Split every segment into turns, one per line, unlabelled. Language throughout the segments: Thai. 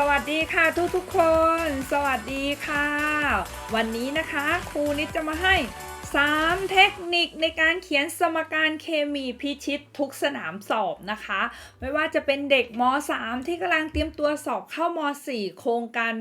สวัสดีค่ะทุกทุกๆคน สวัสดีค่ะ วันนี้นะคะครูนิดจะมาให้ 3 เทคนิคในการเขียนสมการเคมีพิชิตทุกสนามสอบนะคะ ไม่ว่าจะเป็นเด็กม .3 ที่กำลังเตรียมตัวสอบเข้าม .4 โครงการ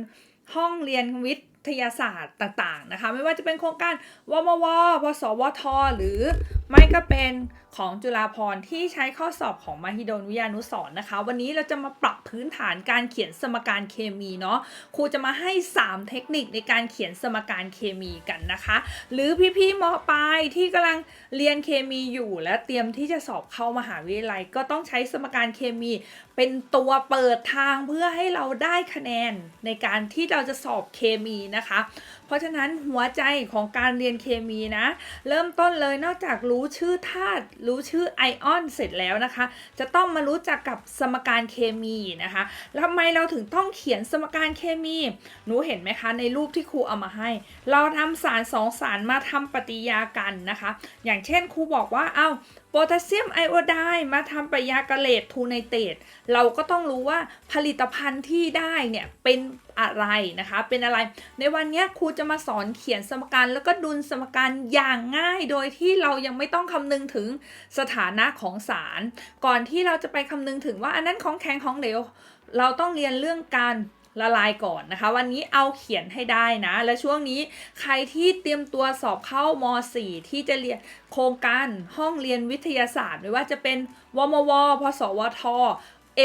ห้องเรียนวิทยาศาสตร์ต่างๆนะคะ ไม่ว่าจะเป็นโครงการวมวพสวท หรือ ไม่ก็เป็นของจุฬาภรที่ใช้ข้อสอบของมหิดลวิทยานุสรณ์นะคะ วันนี้เราจะมาปรับพื้นฐานการเขียนสมการเคมีเนาะครูจะมาให้ 3 เทคนิคในการเขียนสมการเคมีกันนะคะ หรือพี่ๆมปลายที่กำลังเรียนเคมีอยู่และเตรียมที่จะสอบเข้ามหาวิทยาลัย ก็ต้องใช้สมการเคมี เป็นตัวเปิดทางเพื่อให้เราได้คะแนนในการที่เราจะสอบเคมีนะคะ เพราะฉะนั้นหัวใจของการเรียนเคมีนะ เริ่มต้นเลยนอกจากรู้ชื่อธาตุรู้ชื่อไอออนเสร็จแล้วนะคะ จะต้องมารู้จักกับสมการเคมีนะคะแล้วทำไมเราถึงต้องเขียนสมการเคมี หนูเห็นไหมคะ ในรูปที่ครูเอามาให้ เราทำสารสองสารมาทำปฏิกิริยากันนะคะ อย่างเช่นครูบอกว่าเอา้า แทสเซียมไอโอไดน์มาทำปฏิกิริยากะเลตทูไนเตรตเราก็ต้องรู้ว่าผลิตภัณฑ์ที่ได้เนี่ยเป็นอะไรนะคะ เป็นอะไร ในวันนี้ครูจะมาสอนเขียนสมการแล้วก็ดุลสมการอย่างง่าย โดยที่เรายังไม่ต้องคำนึงถึงสถานะของสาร ก่อนที่เราจะไปคำนึงถึงว่าอันนั้นของแข็งของเหลวเราต้องเรียนเรื่องการ ละลายก่อนนะคะ วันนี้เอาเขียนให้ได้นะ และช่วงนี้ใครที่เตรียมตัวสอบเข้าม4ที่จะเรียนโครงการห้องเรียนวิทยาศาสตร์ ไม่ว่าจะเป็นวมวพสวท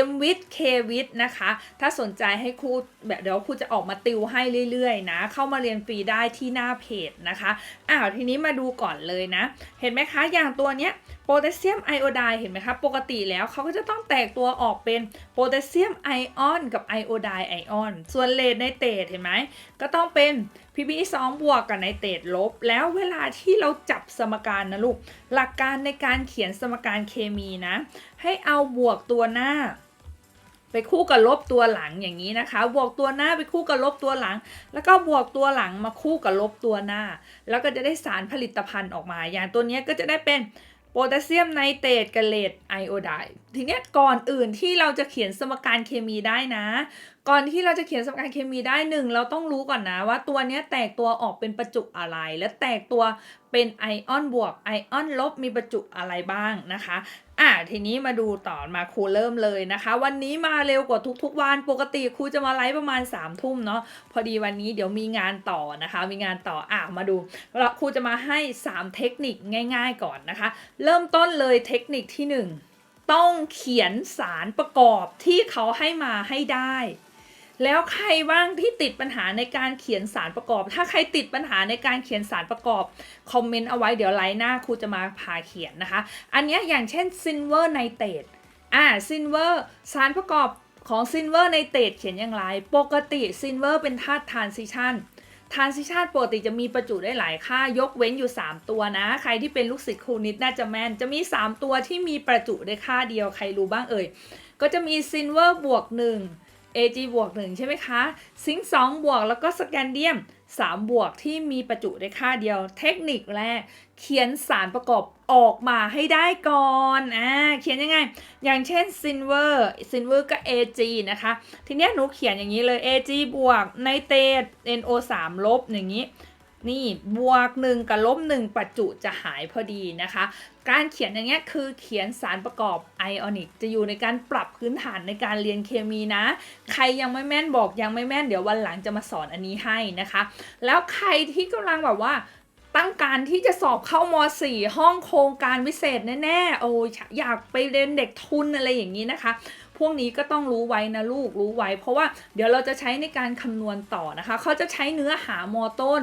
m w i t k w i t นะคะ ถ้าสนใจให้ครูแบบเดี๋ยวครูจะออกมาติวให้เรื่อยๆนะ เข้ามาเรียนฟรีได้ที่หน้าเพจนะคะ อ้าวทีนี้มาดูก่อนเลยนะ เห็นไหมคะ อย่างตัวเนี้ย พแทสเซียมไอโอไดเห็นไหมคะ ปกติแล้วเขาก็จะต้องแตกตัวออกเป็นโพแทสเซียมไอออนกับไอโอไดไอออน ส่วนเลดไนเตรตเห็นไหม ก็ต้องเป็น Pb2 บวกกับไนเตรตลบ แล้วเวลาที่เราจับสมการนะลูก หลักการในการเขียนสมการเคมีนะ ให้เอาบวกตัวหน้าไปคู่กับลบตัวหลังอย่างนี้นะคะ บวกตัวหน้าไปคู่กับลบตัวหลัง แล้วก็บวกตัวหลังมาคู่กับลบตัวหน้า แล้วก็จะได้สารผลิตภัณฑ์ออกมา อย่างตัวนี้ก็จะได้เป็น โพแทสเซียมไนเตรตกับเลดไอโอไดน์ทีเนี้ยก่อนอื่นที่เราจะเขียนสมการเคมีได้นะ ก่อนที่เราจะเขียนสมการเคมีได้หนึ่งเราต้องรู้ก่อนนะว่าตัวเนี้ยแตกตัวออกเป็นประจุอะไร และแตกตัวเป็นไอออนบวกไอออนลบมีประจุอะไรบ้างนะคะ ทีนี้มาดูต่อมาครูเริ่มเลยนะคะ วันนี้มาเร็วกว่าทุกๆวันปกติครูจะมาไลฟ์ประมาณ3ามทุ่มเนาะพอดีวันนี้เดี๋ยวมีงานต่อนะคะ มีงานต่ออะมาดูแล้วครูจะมาให้ 3 เทคนิคง่าย ๆก่อนนะคะ เริ่มต้นเลยเทคนิคที่ 1 ต้องเขียนสารประกอบที่เขาให้มาให้ได้ แล้วใครบ้างที่ติดปัญหาในการเขียนสารประกอบ ถ้าใครติดปัญหาในการเขียนสารประกอบ คอมเมนต์เอาไว้เดี๋ยวไลน์หน้าครูจะมาพาเขียนนะคะ อันนี้อย่างเช่นซินเวอร์ไนเตรตอ่าซินเวอร์สารประกอบของซินเวอร์ไนเตรตเขียนอย่างไร ปกติซินเวอร์เป็นธาตุทรานซิชันทรานซิชันปกติจะมีประจุได้หลายค่ายกเว้นอยู่ 3 ตัวนะ ใครที่เป็นลูกศิษย์ครูนิดน่าจะแม่น จะมี 3 ตัวที่มีประจุได้ค่าเดียวใครรู้บ้างเอ่ย ก็จะมีซินเวอร์บวก1 Ag บวก1ใช่ไหมคะ ซิงค์2บวกแล้วก็สแกนเดียม 3 บวกที่มีประจุได้ค่าเดียว เทคนิคแรก เขียนสารประกอบออกมาให้ได้ก่อนอ่าเขียนยังไง อย่างเช่นซินเวอร์ซินเวอร์ก็ Ag นะคะ ทีนี้หนูเขียนอย่างนี้เลย Ag บวกไนเตรต NO3 ลบอย่างนี้ นี่บวกหนึ่งกับลบหนึ่งประจุจะหายพอดีนะคะ การเขียนอย่างเงี้ยคือเขียนสารประกอบไอออนิกจะอยู่ในการปรับพื้นฐานในการเรียนเคมีนะ ใครยังไม่แม่นบอกยังไม่แม่นเดี๋ยววันหลังจะมาสอนอันนี้ให้นะคะ แล้วใครที่กำลังแบบว่าตั้งการที่จะสอบเข้าม 4 ห้องโครงการวิเศษแน่ๆ โอ้ยอยากไปเรียนเด็กทุนอะไรอย่างนี้นะคะ พวกนี้ก็ต้องรู้ไว้นะลูกรู้ไว้ เพราะว่าเดี๋ยวเราจะใช้ในการคำนวณต่อนะคะ เขาจะใช้เนื้อหามอต้น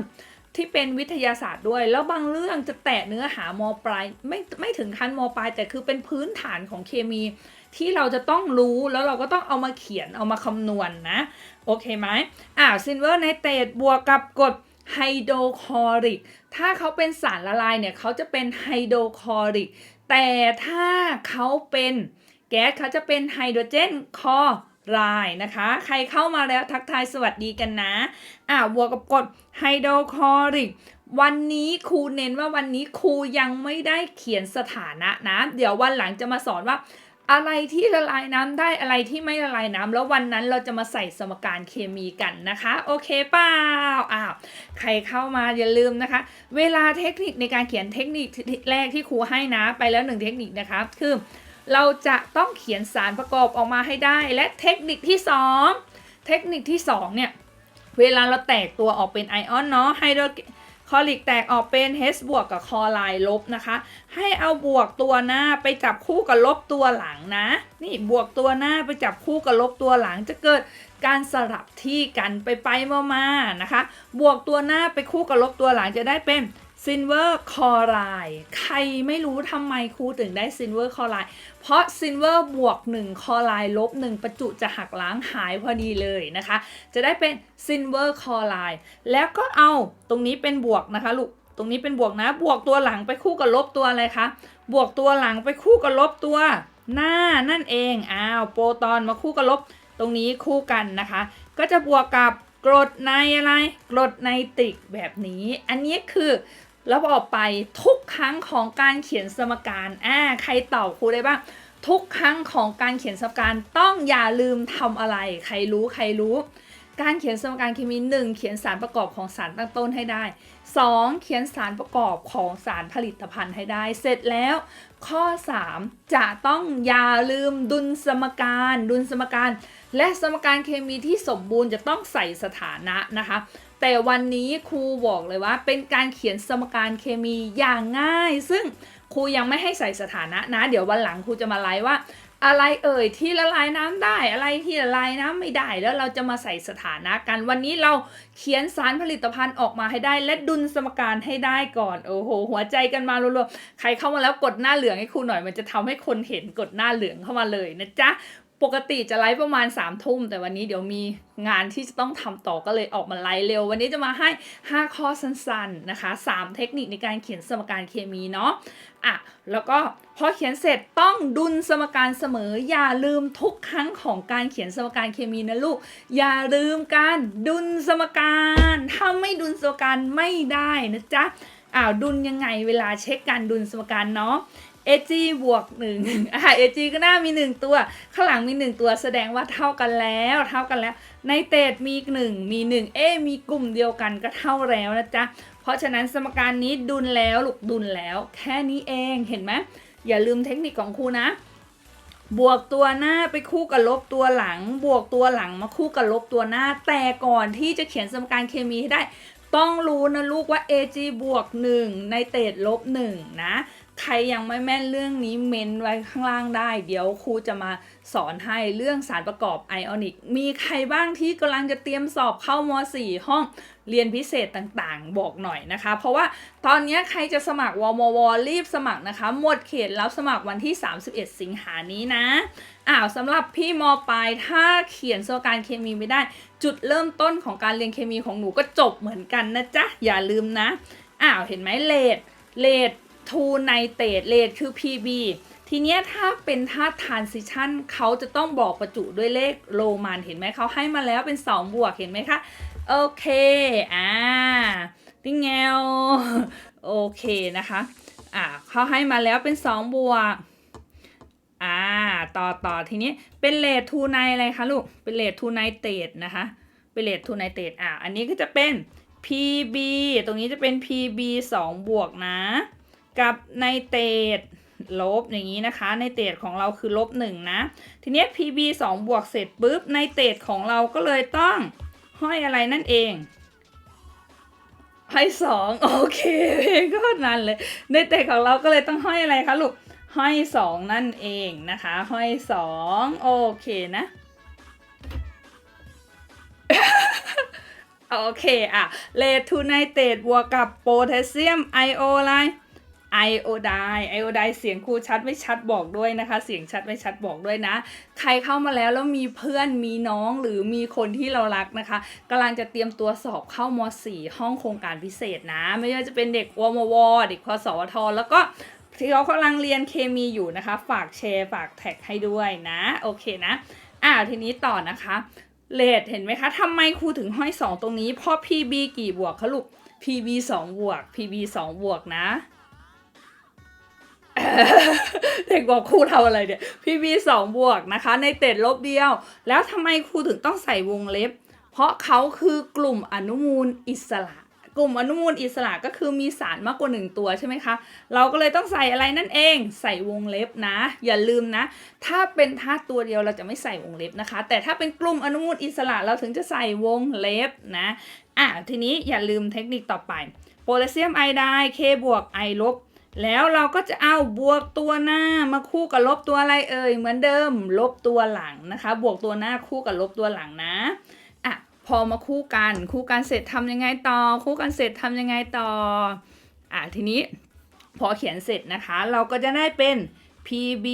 ที่เป็นวิทยาศาสตร์ด้วย แล้วบางเรื่องจะแตะเนื้อหามปลายไม่ไม่ถึงขั้นมปลายแต่คือเป็นพื้นฐานของเคมี ที่เราจะต้องรู้แล้วเราก็ต้องเอามาเขียนเอามาคำนวณนนะ โอเคไหมอ่าซินเวอร์ไนเตรตบวกกับกรดไฮโดรคลอริก ถ้าเขาเป็นสารละลายเนี่ยเขาจะเป็นไฮโดรคลอริก แต่ถ้าเขาเป็นแก๊สเขาจะเป็นไฮโดรเจนคลอ รด์นะคะ ใครเข้ามาแล้วทักทายสวัสดีกันนะ อ่าบวกกับกดไฮโดรคลอริกวันนี้ครูเน้นว่าวันนี้ครูยังไม่ได้เขียนสถานะนะ เดี๋ยววันหลังจะมาสอนว่า อะไรที่ละลายน้ำได้อะไรที่ไม่ละลายน้ำแล้ววันนั้นเราจะมาใส่สมการเคมีกันนะคะ โอเคเปล่าอ้าวใครเข้ามาอย่าลืมนะคะ เวลาเทคนิคในการเขียนเทคนิคแรกที่ครูให้นะ ไปแล้วหนึ่งเทคนิคนะคะคือ เราจะต้องเขียนสารประกอบออกมาให้ได้ และเทคนิคที่สองเทคนิคที่สองเนี่ย เวลาเราแตกตัวออกเป็นไอออนเนาะไฮโดรคลอริกแตกออกเป็น H บวกกับคลอไรด์ลบนะคะ ให้เอาบวกตัวหน้าไปจับคู่กับลบตัวหลังนะ นี่บวกตัวหน้าไปจับคู่กับลบตัวหลังจะเกิดการสลับที่กันไปไปมามานะคะ บวกตัวหน้าไปคู่กับลบตัวหลังจะได้เป็น ซินเวอร์คอไรใครไม่รู้ทำไมครูถึงได้ซินเวอร์คอไรเพราะซินเวอร์บวก1คอไรลบ1ประจุจะหักล้างหายพอดีเลยนะคะ จะได้เป็นซินเวอร์คอไรแล้วก็เอาตรงนี้เป็นบวกนะคะลูกตรงนี้เป็นบวกนะ บวกตัวหลังไปคู่กับลบตัวอะไรคะ บวกตัวหลังไปคู่กับลบตัวหน้านั่นเอง อ้าว โปรตอนมาคู่กับลบ ตรงนี้คู่กันนะคะ ก็จะบวกกับกรดในอะไร กรดไนตริกแบบนี้ อันนี้คือ แล้วออกไปทุกครั้งของการเขียนสมการอ่าใครตอบครูได้บ้างทุกครั้งของการเขียนสมการต้องอย่าลืมทำอะไร ใครรู้ใครรู้ การเขียนสมการเคมี 1 เขียนสารประกอบของสารตั้งต้นให้ได้ 2. เขียนสารประกอบของสารผลิตภัณฑ์ให้ได้ เสร็จแล้ว ข้อ 3 จะต้องอย่าลืมดุลสมการ ดุลสมการ และสมการเคมีที่สมบูรณ์จะต้องใส่สถานะนะคะ แต่วันนี้ครูบอกเลยว่า เป็นการเขียนสมการเคมีอย่างง่าย ซึ่งครูยังไม่ให้ใส่สถานะนะ เดี๋ยววันหลังครูจะมาไลฟ์ว่า อะไรเอ่ยที่ละลายน้ำได้อะไรที่ละลายน้ำไม่ได้ แล้วเราจะมาใส่สถานะกัน วันนี้เราเขียนสารผลิตภัณฑ์ออกมาให้ได้ และดุลสมการให้ได้ก่อนโอ้โห หัวใจกันมารัวๆใครเข้ามาแล้วกดหน้าเหลืองให้ครูหน่อยมันจะทำให้คนเห็นกดหน้าเหลืองเข้ามาเลยนะจ๊ะ ปกติจะไลฟ์ประมาณ3ามทุ่ม แต่วันนี้เดี๋ยวมีงานที่จะต้องทำต่อก็เลยออกมาไลฟ์เร็ว วันนี้จะมาให้ 5 ข้อสั้นๆนะคะ 3 เทคนิคในการเขียนสมการเคมีเนาะอะแล้วก็พอเขียนเสร็จต้องดุลสมการเสมอ อย่าลืมทุกครั้งของการเขียนสมการเคมีนะลูก อย่าลืมการดุลสมการถ้าไม่ดุลสมการไม่ได้นะจ๊ะอ้าวดุลยังไงเวลาเช็คการดุลสมการเนาะ AG บวกหนึ่งอ่า AG ก็น่ามีหนึ่งตัว ข้างหลังมีหนึ่งตัวแสดงว่าเท่ากันแล้ว เท่ากันแล้ว ในเตดมีหนึ่งมีหนึ่งเอมีกลุ่มเดียวกันก็เท่าแล้วนะจ๊ะ เพราะฉะนั้นสมการนี้ดุลแล้วลูกดุลแล้ว แค่นี้เองเห็นไหมอย่าลืมเทคนิคของครูนะ บวกตัวหน้าไปคู่กับลบตัวหลัง บวกตัวหลังมาคู่กับลบตัวหน้า แต่ก่อนที่จะเขียนสมการเคมีให้ได้ ต้องรู้นะลูกว่า AG บวก1ในเตดลบ1นะ ใครยังไม่แม่นเรื่องนี้เมนไว้ข้างล่างได้ เดี๋ยวครูจะมาสอนให้เรื่องสารประกอบไอออนิก มีใครบ้างที่กำลังจะเตรียมสอบเข้าม 4 ห้องเรียนพิเศษต่างๆ บอกหน่อยนะคะ เพราะว่าตอนนี้ใครจะสมัครวมวรีบสมัครนะคะ หมดเขตรับสมัครวันที่ 31 สิงหานี้นะอ้าวสำหรับพี่มปลายถ้าเขียนสมการเคมีไม่ได้ จุดเริ่มต้นของการเรียนเคมีของหนูก็จบเหมือนกันนะจ๊ะอย่าลืมนะอ้าวเห็นไหมเลดเลด ทูไนเตตเลดคือ PB ทีเนี้ยถ้าเป็นธาตุ transition เขาจะต้องบอกประจุด้วยเลขโรมันเห็นไหมเขาให้มาแล้วเป็น 2 บวกเห็นไหมคะ โอเค อ่าติ้งแงวโอเคนะคะ อ่าเขาให้มาแล้วเป็น 2 บวก อ่า ต่อต่อทีนี้เป็นเลททูไนอะไรคะลูก เป็นเลททูไนเตตนะคะ เป็นเลททูไนเตตอ่าอันนี้ก็จะเป็น PB ตรงนี้จะเป็น PB 2 บวกนะ กับไนเตรตลบอย่างนี้นะคะ ไนเตรตของเราคือลบ1นะ ทีนี้ PB 2บวกเสร็จปุ๊บไนเตรตของเราก็เลยต้องห้อยอะไรนั่นเองห้อยสองโอเคเพลงก็นั้นเลยไนเตรตของเราก็เลยต้องห้อยอะไรคะลูกห้อยสองนั่นเองนะคะ ห้อยสองโอเคนะโอเคอะเลทูไนเตรตบวกกับโพแทสเซียมไอโออะไร ไอโอไดไอโอไดเสียงครูชัดไม่ชัดบอกด้วยนะคะ เสียงชัดไม่ชัดบอกด้วยนะ ใครเข้ามาแล้วแล้วมีเพื่อนมีน้องหรือมีคนที่เรารักนะคะกำลังจะเตรียมตัวสอบเข้าม4ห้องโครงการพิเศษนะ ไม่ว่าจะเป็นเด็กวมวเด็กพสวทแล้วก็ที่เขากำลังเรียนเคมีอยู่นะคะ ฝากแชร์ฝากแท็กให้ด้วยนะ โอเคนะอ่าทีนี้ต่อนะคะเลทเห็นไหมคะทำไมครูถึงห้อย 2 ตรงนี้ เพราะ PB กี่บวกคะลูก PB 2 บวก PB 2 บวกนะ เด็กบอกครูทำอะไรเนี่ย PB 2บวกนะคะ ในเต็ดลบเดียว แล้วทำไมครูถึงต้องใส่วงเล็บ เพราะเขาคือกลุ่มอนุมูลอิสระ กลุ่มอนุมูลอิสระก็คือมีสารมากกว่าหนึ่งตัวใช่ไหมคะ เราก็เลยต้องใส่อะไรนั่นเอง ใส่วงเล็บนะ อย่าลืมนะ ถ้าเป็นธาตุตัวเดียวเราจะไม่ใส่วงเล็บนะคะ แต่ถ้าเป็นกลุ่มอนุมูลอิสระเราถึงจะใส่วงเล็บนะอะทีนี้อย่าลืมเทคนิคต่อไปโพแทสเซียมไอไดด์ K บวก I ลบ แล้วเราก็จะเอาบวกตัวหน้ามาคู่กับลบตัวอะไรเอ่ยเหมือนเดิม ลบตัวหลังนะคะ บวกตัวหน้าคู่กับลบตัวหลังนะอะพอมาคู่กันคู่กันเสร็จทำยังไงต่อ คู่กันเสร็จทำยังไงต่ออะทีนี้พอเขียนเสร็จนะคะ เราก็จะได้เป็น PB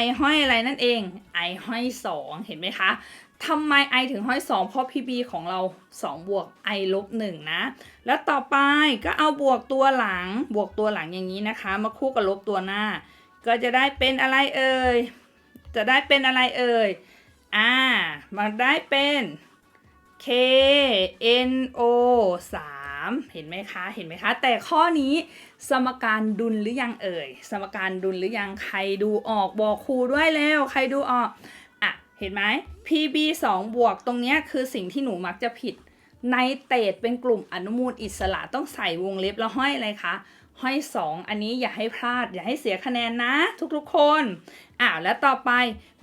I ห้อยอะไรนั่นเอง I ห้อย 2 เห็นไหมคะ ทำไม I ถึงห้อย 2 เพราะ PB ของเรา 2 บวก I ลบ1นะ แล้วต่อไปก็เอาบวกตัวหลัง บวกตัวหลังอย่างนี้นะคะ มาคู่กับลบตัวหน้า ก็จะได้เป็นอะไรเอ่ย จะได้เป็นอะไรเอ่ย อ่ามาได้เป็น K N O 3เห็นไหมคะ เห็นไหมคะ แต่ข้อนี้สมการดุลหรือยังเอ่ย สมการดุลหรือยัง ใครดูออกบอกครูด้วยแล้ว ใครดูออก ห็นไหม PB 2บวกตรงนี้คือสิ่งที่หนูมักจะผิดในเตดเป็นกลุ่มอนุมูลอิสระต้องใส่วงเล็บแล้วห้อยอะไรคะห้อย 2 อันนี้อย่าให้พลาด อย่าให้เสียคะแนนนะ ทุกๆ คนอ่าวแล้วต่อไป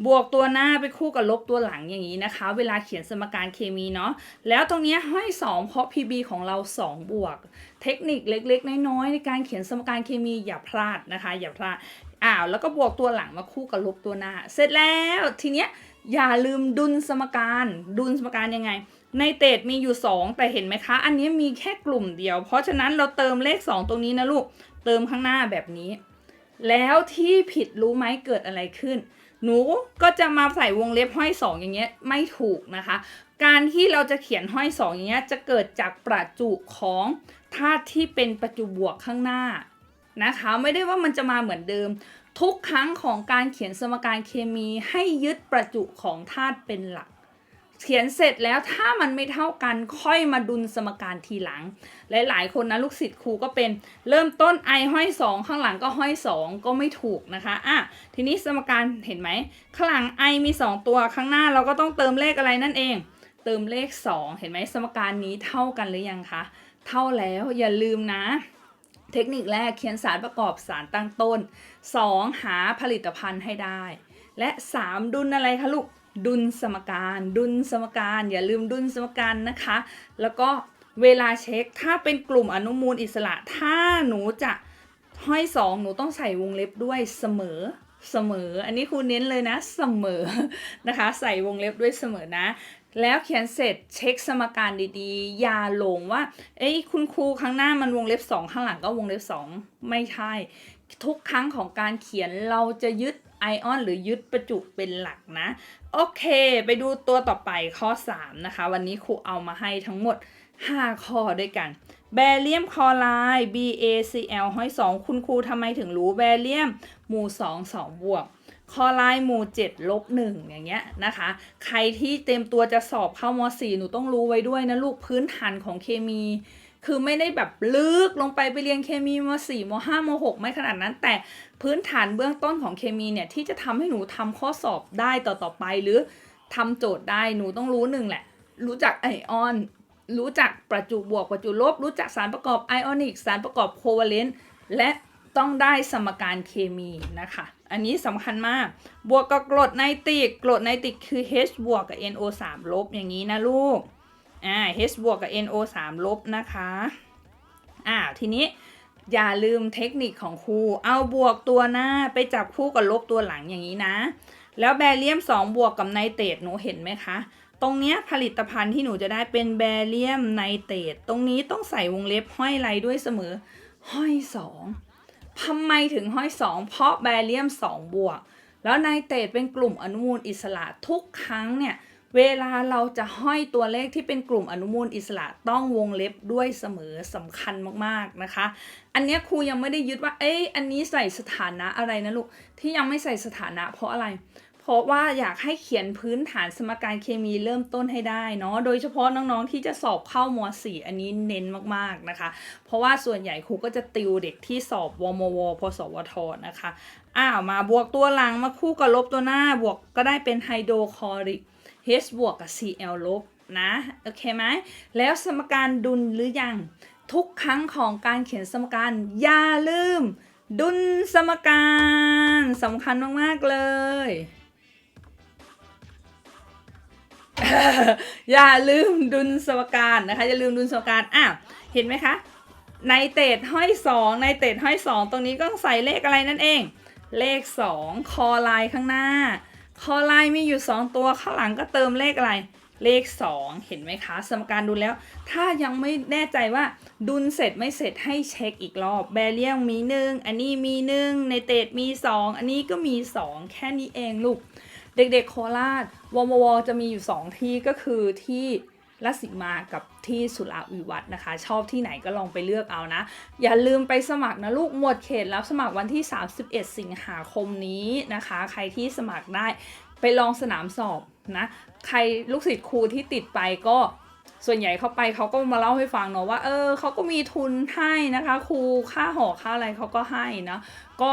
บวกตัวหน้าไปคู่กับลบตัวหลังอย่างนี้นะคะ เวลาเขียนสมการเคมีเนาะแล้วตรงนี้ห้อย 2 เพราะ PB ของเรา 2 บวก เทคนิคเล็กๆ น้อยๆ ในการเขียนสมการเคมีอย่าพลาดนะคะ อย่าพลาดอ้าวแล้วก็บวกตัวหลังมาคู่กับลบตัวหน้า เสร็จแล้วทีเนี้ย อย่าลืมดุลสมการ ดุลสมการยังไง ในเตดมีอยู่ 2 แต่เห็นไหมคะ อันนี้มีแค่กลุ่มเดียว เพราะฉะนั้นเราเติมเลข 2 ตรงนี้นะลูก เติมข้างหน้าแบบนี้ แล้วที่ผิดรู้ไหมเกิดอะไรขึ้น หนูก็จะมาใส่วงเล็บห้อย 2 อย่างเงี้ยไม่ถูกนะคะ การที่เราจะเขียนห้อย 2 อย่างเงี้ยจะเกิดจากประจุของธาตุที่เป็นประจุบวกข้างหน้านะคะ ไม่ได้ว่ามันจะมาเหมือนเดิม ทุกครั้งของการเขียนสมการเคมีให้ยึดประจุของธาตุเป็นหลัก เขียนเสร็จแล้วถ้ามันไม่เท่ากันค่อยมาดุลสมการทีหลัง หลายๆ คนนะลูกศิษย์ครูก็เป็นเริ่มต้น i ห้อย 2 ข้างหลังก็ห้อย 2 ก็ไม่ถูกนะคะอะทีนี้สมการเห็นไหมข้างหลัง i มี 2 ตัวข้างหน้าเราก็ต้องเติมเลขอะไรนั่นเอง เติมเลข 2 เห็นไหมสมการนี้เท่ากันหรือยังคะเท่าแล้วอย่าลืมนะ เทคนิคแรกเขียนสารประกอบสารตั้งต้น 2 หาผลิตภัณฑ์ให้ได้ และ 3 ดุลอะไรคะลูก ดุลสมการ ดุลสมการ อย่าลืมดุลสมการนะคะ แล้วก็เวลาเช็คถ้าเป็นกลุ่มอนุมูลอิสระ ถ้าหนูจะห้อยสองหนูต้องใส่วงเล็บด้วยเสมอเสมอ อันนี้ครูเน้นเลยนะ เสมอนะคะ ใส่วงเล็บด้วยเสมอนะ แล้วเขียนเสร็จเช็คสมการดีๆ อย่าหลงว่า เอ้ยคุณครูข้างหน้ามันวงเล็บ 2 ข้างหลังก็วงเล็บ 2 ไม่ใช่ ทุกครั้งของการเขียนเราจะยึดไอออนหรือยึดประจุเป็นหลักนะ โอเค ไปดูตัวต่อไปข้อ 3 นะคะ วันนี้ครูเอามาให้ทั้งหมด 5 ข้อด้วยกัน แบเรียมคลอไรด์ BaCl ห้อย2คุณครูทำไมถึงรู้แบเรียม หมู่ 2 2 บวกคลอไรด์หมู่7ลบ1อย่างเงี้ยนะคะ ใครที่เต็มตัวจะสอบเข้าม .4 หนูต้องรู้ไว้ด้วยนะลูกพื้นฐานของเคมี คือไม่ได้แบบลึกลงไปไปเรียนเคมีม .4 ม .5 ม .6 ไม่ขนาดนั้น แต่พื้นฐานเบื้องต้นของเคมีเนี่ยที่จะทำให้หนูทำข้อสอบได้ต่อต่อไป หรือทำโจทย์ได้หนูต้องรู้หนึ่งแหละ รู้จักไอออน รู้จักประจุบวกประจุลบ รู้จักสารประกอบไอออนิกสารประกอบโคเวเลนต์และต้องได้สมการเคมีนะคะ อันนี้สำคัญมาก บวกกับกรดไนตริก กรดไนตริกคือ H บวกกับ NO 3 ลบอย่างนี้นะลูก อ่า H บวกกับ NO 3 ลบนะคะอ่าทีนี้อย่าลืมเทคนิคของครู เอาบวกตัวหน้าไปจับคู่กับลบตัวหลังอย่างนี้นะ แล้วแบเรียม 2 บวกกับไนเตรตหนูเห็นไหมคะ ตรงเนี้ยผลิตภัณฑ์ที่หนูจะได้เป็นแบเรียมไนเตรตตรงนี้ต้องใส่วงเล็บห้อยไรด้วยเสมอ ห้อยสองทำไมถึงห้อยสองเพราะแบเรียม 2 บวก แล้วไนเตรตเป็นกลุ่มอนุมูลอิสระทุกครั้งเนี่ย เวลาเราจะห้อยตัวเลขที่เป็นกลุ่มอนุมูลอิสระต้องวงเล็บด้วยเสมอสำคัญมากๆนะคะ อันนี้ครูยังไม่ได้ยึดว่า เอ้ยอันนี้ใส่สถานะอะไรนะลูก ที่ยังไม่ใส่สถานะเพราะอะไร เพราะว่าอยากให้เขียนพื้นฐานสมการเคมีเริ่มต้นให้ได้เนาะ โดยเฉพาะน้องๆที่จะสอบเข้าม .4 อันนี้เน้นมากๆนะคะ เพราะว่าส่วนใหญ่ครูก็จะติวเด็กที่สอบวมว พสวทนะคะ อ้าวมาบวกตัวหลังมาคู่กับลบตัวหน้าบวกก็ได้เป็นไฮโดรคลอริก H บวกกับ Cl ลบนะ โอเคไหม แล้วสมการดุลหรือยัง ทุกครั้งของการเขียนสมการ อย่าลืม ดุลสมการสำคัญมาก ๆ เลย อย่าลืมดุลสมการนะคะ อย่าลืมดุลสมการอ้าวเห็นไหมคะ ในเตดห้อยสองในเตดห้อยสองตรงนี้ก็ต้องใส่เลขอะไรนั่นเอง เลขสองคอไลน์ข้างหน้า คอไลน์มีอยู่ 2 ตัวข้างหลังก็เติมเลขอะไร เลข 2 เห็นไหมคะสมการดูแล้ว ถ้ายังไม่แน่ใจว่าดุลเสร็จไม่เสร็จให้เช็คอีกรอบ แบเรียงมีหนึ่งอันนี้มีหนึ่งในเตดมี 2 อันนี้ก็มี 2 แค่นี้เองลูก เด็กๆโคราชวมวจะมีอยู่ 2 ที่ก็คือที่ รัสิมากับที่สุราวิวัฒน์นะคะ ชอบที่ไหนก็ลองไปเลือกเอานะ อย่าลืมไปสมัครนะลูกหมดเขตรับสมัครวันที่ 31 สิงหาคมนี้นะคะ ใครที่สมัครได้ไปลองสนามสอบนะใครลูกศิษย์ครูที่ติดไปก็ส่วนใหญ่เขาไปเขาก็มาเล่าให้ฟังเนาะว่าเออเขาก็มีทุนให้นะคะ ครูค่าหอค่าอะไรเขาก็ให้นะก็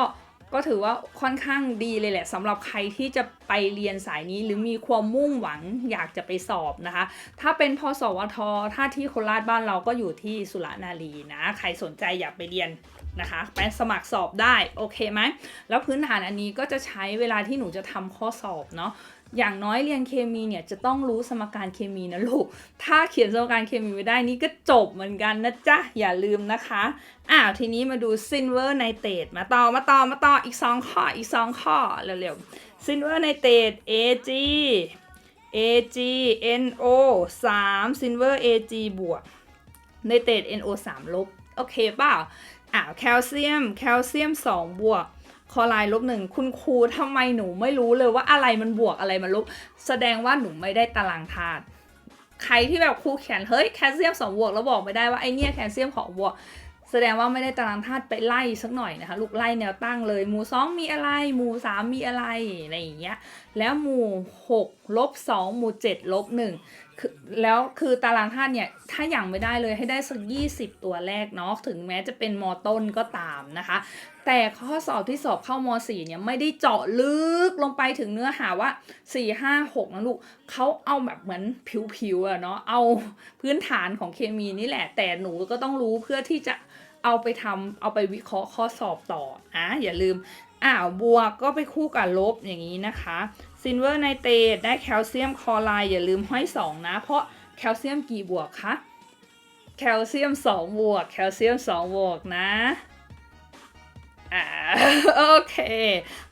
ก็ถือว่าค่อนข้างดีเลยแหละสำหรับใครที่จะไปเรียนสายนี้หรือมีความมุ่งหวังอยากจะไปสอบนะคะ ถ้าเป็นพสวทถ้าที่โคราชบ้านเราก็อยู่ที่สุรนารีนะใครสนใจอยากไปเรียนนะคะไปสมัครสอบได้โอเคไหมแล้วพื้นฐานอันนี้ก็จะใช้เวลาที่หนูจะทำข้อสอบเนาะ อย่างน้อยเรียนเคมีเนี่ยจะต้องรู้สมการเคมีนะลูก ถ้าเขียนสมการเคมีไม่ได้นี่ก็จบเหมือนกันนะจ๊ะ อย่าลืมนะคะ อ้าวทีนี้มาดูซินเวอร์ไนเตรตมาต่อมาต่อมาต่ออีก 2 ข้ออีก 2 ข้อเร็วๆซินเวอร์ไนเตรต Ag AgNO 3ซินเวอร์ Ag บวกไนเตรต NO 3ลบ โอเคเปล่าอ้าวแคลเซียมแคลเซียม 2 บวก คอไลน์ลบหนึ่งคุณครูทำไมหนูไม่รู้เลยว่าอะไรมันบวกอะไรมันลบ แสดงว่าหนูไม่ได้ตารางธาตุใครที่แบบครูเขียนเฮ้ยแคลเซียมสองบวกแล้วบอกไม่ได้ว่าไอเนี่ยแคลเซียมของบวก แสดงว่าไม่ได้ตารางธาตุไปไล่สักหน่อยนะคะ ลูกไล่แนวตั้งเลยหมู่สองมีอะไร หมู่สามมีอะไรอะไรอย่างเงี้ยแล้วหมู่หกลบสองหมู่เจ็ดลบหนึ่งคือแล้วคือตารางธาตุเนี่ยถ้าอย่างไม่ได้เลยให้ได้สักยี่สิบตัวแรกเนาะถึงแม้จะเป็นมต้นก็ตามนะคะ แต่ข้อสอบที่สอบเข้ามสี่เนี่ยไม่ได้เจาะลึกลงไปถึงเนื้อหาว่า4 5 6นะลูกเขาเอาแบบเหมือนผิวๆอะเนาะเอาพื้นฐานของเคมีนี่แหละ แต่หนูก็ต้องรู้เพื่อที่จะเอาไปทำเอาไปวิเคราะห์ข้อสอบต่ออะอย่าลืมอ้าวบวกก็ไปคู่กับลบอย่างนี้นะคะซินเวอร์ไนเตรตได้แคลเซียมคลอไรด์อย่าลืมห้อยสองนะ เพราะแคลเซียมกี่บวกคะแคลเซียม 2 บวก แคลเซียม 2 บวกนะ อ่าโอเค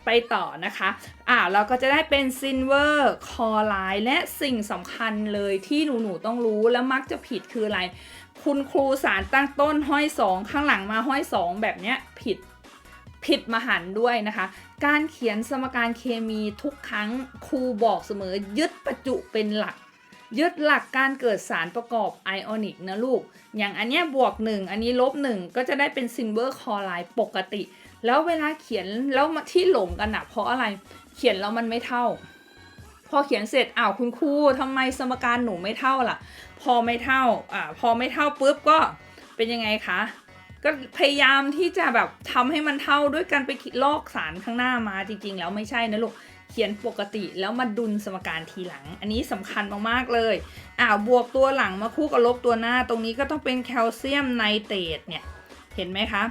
ไปต่อนะคะอ่าเราก็จะได้เป็นซินเวอร์คอไลน์และสิ่งสำคัญเลยที่หนูหนูๆต้องรู้แล้วมักจะผิดคืออะไร คุณครูสารตั้งต้นห้อยสองข้างหลังมาห้อยสองแบบเนี้ยผิดผิดมหันด้วยนะคะ การเขียนสมการเคมีทุกครั้งครูบอกเสมอยึดประจุเป็นหลัก ยึดหลักการเกิดสารประกอบไอออนิกนะลูก อย่างอันเนี้ยบวก 1 อันนี้ลบ 1 ก็จะได้เป็นซินเวอร์คอไลน์ปกติ แล้วเวลาเขียนแล้วที่หลงกันอะเพราะอะไรเขียนแล้วมันไม่เท่า พอเขียนเสร็จอ้าวคุณครูทำไมสมการหนูไม่เท่าล่ะ พอไม่เท่าอ่าพอไม่เท่าปุ๊บก็เป็นยังไงคะก็พยายามที่จะแบบทำให้มันเท่าด้วยกันไปลอกสารข้างหน้ามาจริง ๆ แล้วไม่ใช่นะลูกเขียนปกติแล้วมาดุลสมการทีหลัง อันนี้สำคัญมากๆเลยอ่าวบวกตัวหลังมาคู่กับลบตัวหน้า ตรงนี้ก็ต้องเป็นแคลเซียมไนเตรตเนี่ยเห็นไหมคะ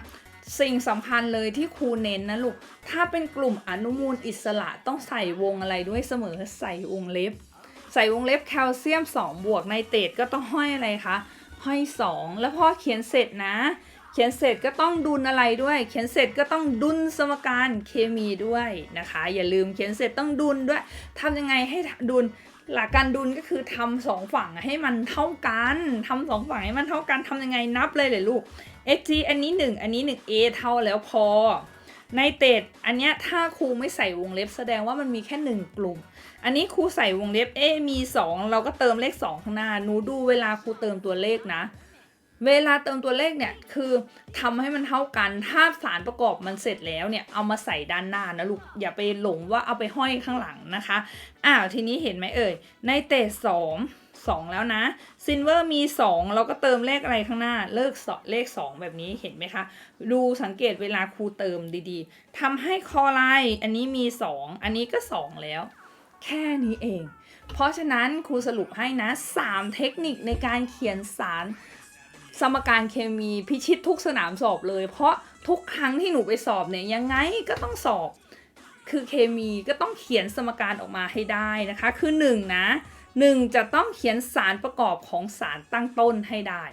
สิ่งสำคัญเลยที่ครูเน้นนะลูก ถ้าเป็นกลุ่มอนุมูลอิสระต้องใส่วงอะไรด้วยเสมอใส่วงเล็บ ใส่วงเล็บแคลเซียม 2 บวกไนเตรตก็ต้องห้อยอะไรคะ ห้อย 2 แล้วพอเขียนเสร็จนะ เขียนเสร็จก็ต้องดุลอะไรด้วย เขียนเสร็จก็ต้องดุลสมการเคมีด้วยนะคะ อย่าลืมเขียนเสร็จต้องดุลด้วยทำยังไงให้ดุลหลักการดุลก็คือทำสองฝั่งให้มันเท่ากันทำสองฝั่งให้มันเท่ากันทำยังไงนับเลยเลยลูก xg อันนี้ 1 อันนี้ 1 a เท่าแล้วพอ ในเตดอันเนี้ยถ้าครูไม่ใส่วงเล็บแสดงว่ามันมีแค่ 1 กลุ่ม อันนี้ครูใส่วงเล็บ a มี 2 เราก็เติมเลข 2 ข้างหน้าหนูดูเวลาครูเติมตัวเลขนะ เวลาเติมตัวเลขเนี่ยคือทำให้มันเท่ากัน ถ้าสารประกอบมันเสร็จแล้วเนี่ยเอามาใส่ด้านหน้านะลูก อย่าไปหลงว่าเอาไปห้อยข้างหลังนะคะ อ้าวทีนี้เห็นไหมเอ่ย ในเตสสองสองแล้วนะซินเวอร์มี 2 เราก็เติมเลขอะไรข้างหน้า เลิกสเลข 2 แบบนี้เห็นไหมคะ ดูสังเกตเวลาครูเติมดีๆทำให้คอไลน์อันนี้มี 2 อันนี้ก็ 2 แล้ว แค่นี้เอง เพราะฉะนั้นครูสรุปให้นะ 3 เทคนิคในการเขียนสาร สมการเคมีพิชิตทุกสนามสอบเลย เพราะทุกครั้งที่หนูไปสอบเนี่ยยังไงก็ต้องสอบ คือเคมีก็ต้องเขียนสมการออกมาให้ได้นะคะ คือ1นนะ1 จะต้องเขียนสารประกอบของสารตั้งต้นให้ได้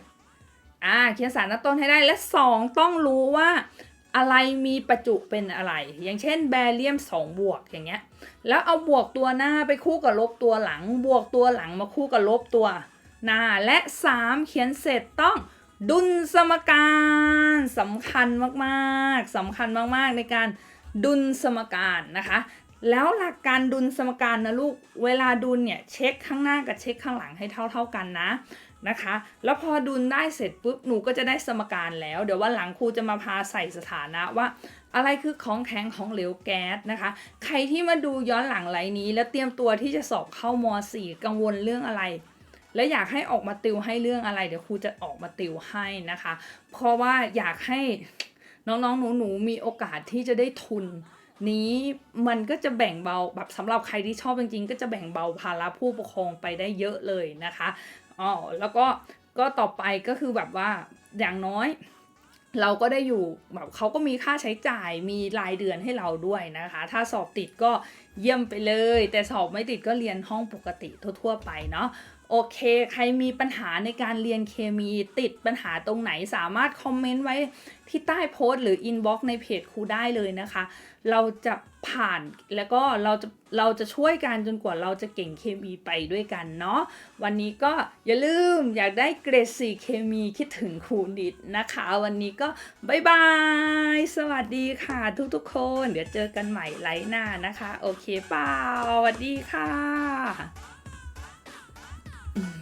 อ่าเขียนสารตั้งต้นให้ได้และ 2 ต้องรู้ว่าอะไรมีประจุเป็นอะไร อย่างเช่นแบเรียม 2 บวกอย่างเงี้ย แล้วเอาบวกตัวหน้าไปคู่กับลบตัวหลัง บวกตัวหลังมาคู่กับลบตัว หน้าและ 3 เขียนเสร็จต้องดุลสมการสำคัญมากๆสำคัญมากๆ ในการดุลสมการนะคะ แล้วหลักการดุลสมการนะลูกเวลาดุลเนี่ยเช็คข้างหน้ากับเช็คข้างหลังให้เท่า ๆกันนะนะคะ แล้วพอดุลได้เสร็จปุ๊บหนูก็จะได้สมการแล้ว เดี๋ยววันหลังครูจะมาพาใส่สถานะว่า อะไรคือของแข็งของเหลวแก๊สนะคะ ใครที่มาดูย้อนหลังไลน์นี้ แล้วเตรียมตัวที่จะสอบเข้าม .4 กังวลเรื่องอะไร และอยากให้ออกมาติวให้เรื่องอะไร เดี๋ยวครูจะออกมาติวให้นะคะ เพราะว่าอยากให้น้องๆหนูๆมีโอกาสที่จะได้ทุนนี้มันก็จะแบ่งเบาแบบสำหรับใครที่ชอบจริงๆ ก็จะแบ่งเบาภาระผู้ปกครองไปได้เยอะเลยนะคะอ๋อแล้วก็ก็ต่อไปก็คือแบบว่าอย่างน้อย เราก็ได้อยู่แบบเขาก็มีค่าใช้จ่ายมีรายเดือนให้เราด้วยนะคะ ถ้าสอบติดก็เยี่ยมไปเลย แต่สอบไม่ติดก็เรียนห้องปกติทั่วๆไปเนาะ โอเค ใครมีปัญหาในการเรียนเคมีติดปัญหาตรงไหนสามารถคอมเมนต์ไว้ที่ใต้โพสต์หรืออินบ็อกซ์ในเพจครูได้เลยนะคะ เราจะผ่านแล้วก็เราจะเราจะช่วยกันจนกว่าเราจะเก่งเคมีไปด้วยกันเนาะวันนี้ก็อย่าลืมอยากได้เกรดสี่เคมีคิดถึงครูนิดนะคะ วันนี้ก็บายบาย สวัสดีค่ะทุกๆคน เดี๋ยวเจอกันใหม่ไลฟ์หน้านะคะ โอเคเปล่าสวัสดีค่ะ うん。